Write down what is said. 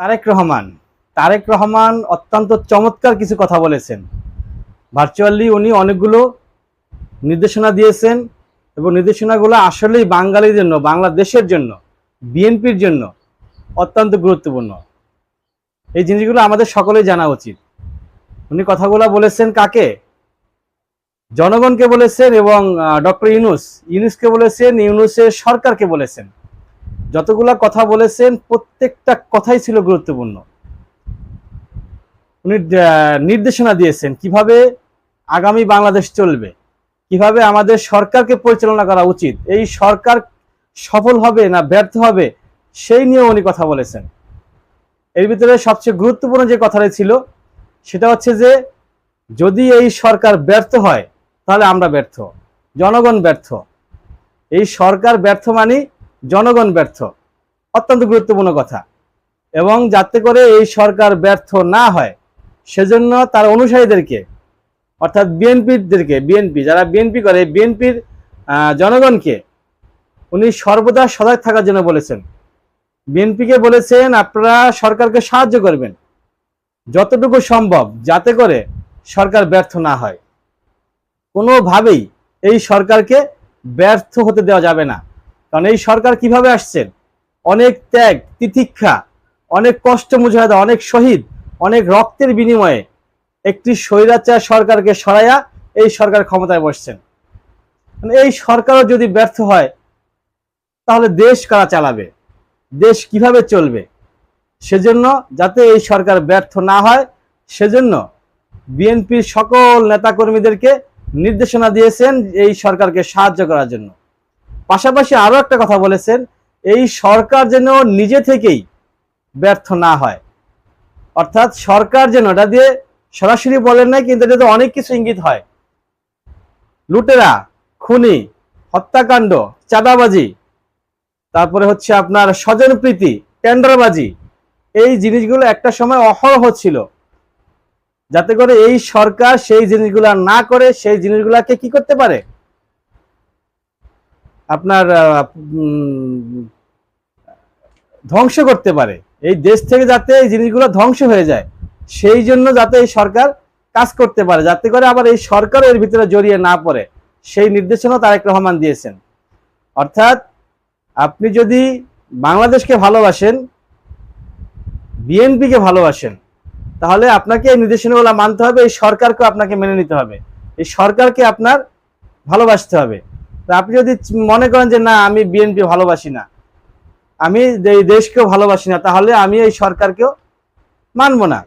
তারেক রহমান। তারেক রহমান অত্যন্ত চমৎকার কিছু কথা বলেছেন। ভার্চুয়ালি উনি অনেকগুলো নির্দেশনা দিয়েছেন এবং নির্দেশনাগুলো আসলেই বাঙালির জন্য, বাংলাদেশের জন্য, বিএনপির জন্য অত্যন্ত গুরুত্বপূর্ণ। এই জিনিসগুলো আমাদের সকলেই জানা উচিত। উনি কথাগুলো বলেছেন কাকে? জনগণকে বলেছেন এবং ডক্টর ইউনুস। ইউনুসকে বলেছেন, ইউনুসের সরকারকে বলেছেন। যতগুলা কথা বলেছেন, প্রত্যেকটা কথাই ছিল গুরুত্বপূর্ণ। উনি নির্দেশনা দিয়েছেন কীভাবে আগামী বাংলাদেশ চলবে, কীভাবে আমাদের সরকারকে পরিচালনা করা উচিত, এই সরকার সফল হবে না ব্যর্থ হবে, সেই নিয়ে উনি কথা বলেছেন। এর ভিতরে সবচেয়ে গুরুত্বপূর্ণ যে কথাটা ছিল, সেটা হচ্ছে যে, যদি এই সরকার ব্যর্থ হয়, তাহলে আমরা ব্যর্থ, জনগণ ব্যর্থ। এই সরকার ব্যর্থ মানে জনগণ ব্যর্থ। অত্যন্ত গুরুত্বপূর্ণ কথা। এবং যাতে করে এই সরকার ব্যর্থ না হয়, সেজন্য তার অনুসারীদেরকে, অর্থাৎ বিএনপিদেরকে, বিএনপি, যারা বিএনপি করে, বিএনপির জনগণকে উনি সর্বদা সজাগ থাকার জন্য বলেছেন। বিএনপিকে বলেছেন, আপনারা সরকারকে সাহায্য করবেন। যতটুকু সম্ভব, যাতে করে সরকার ব্যর্থ না হয়। কোনোভাবেই এই সরকারকে ব্যর্থ হতে দেওয়া যাবে না। কারণ এই সরকার কীভাবে আসছেন অনেক ত্যাগ, তিতিক্ষা, অনেক কষ্ট মুজাহাদা, অনেক শহীদ, অনেক রক্তের বিনিময়ে একটি স্বৈরাচার সরকারকে সরাইয়া এই সরকার ক্ষমতায় বসছেন। মানে এই সরকারও যদি ব্যর্থ হয়, তাহলে দেশ কারা চালাবে? দেশ কীভাবে চলবে? সেজন্য যাতে এই সরকার ব্যর্থ না হয়, সেজন্য বিএনপির সকল নেতাকর্মীদেরকে নির্দেশনা দিয়েছেন এই সরকারকে সাহায্য করার জন্য। পাশাপাশি আরও একটা কথা বলেছেন, এই সরকার যেন নিজে থেকেই ব্যর্থ না হয়। অর্থাৎ সরকার যেন, এটা দিয়ে সরাসরি বলেন নাই, কিন্তু এটাতে অনেক কিছু ইঙ্গিত হয়। লুটেরা, খুনি, হত্যাকাণ্ড, চাঁদাবাজি, তারপরে হচ্ছে আপনার স্বজনপ্রীতি টেন্ডারবাজি, এই জিনিসগুলো একটা সময় অহরহ ছিল। যাতে করে এই সরকার সেই জিনিসগুলা না করে, সেই জিনিসগুলাকে কি করতে পারে? আপনার ধ্বংস করতে পারে। এই দেশ থেকে যাতে এই জিনিসগুলো ধ্বংস হয়ে যায়, সেই জন্য যাতে এই সরকার কাজ করতে পারে, যাতে করে আবার এই সরকার এর ভিতরে জড়িয়ে না পড়ে, সেই নির্দেশনা তারেক রহমান দিয়েছেন। অর্থাৎ আপনি যদি বাংলাদেশকে ভালোবাসেন, বিএনপিকে ভালোবাসেন, তাহলে আপনাকে এই নির্দেশনাগুলো মানতে হবে, এই সরকারকে আপনাকে মেনে নিতে হবে। এই সরকারকে আপনার ভালোবাসতে হবে। আপনি যদি মনে করেন যে না, আমি বিএনপি ভালোবাসি না, আমি এই দেশকেও ভালোবাসি না, তাহলে আমি এই সরকারকেও মানবো না।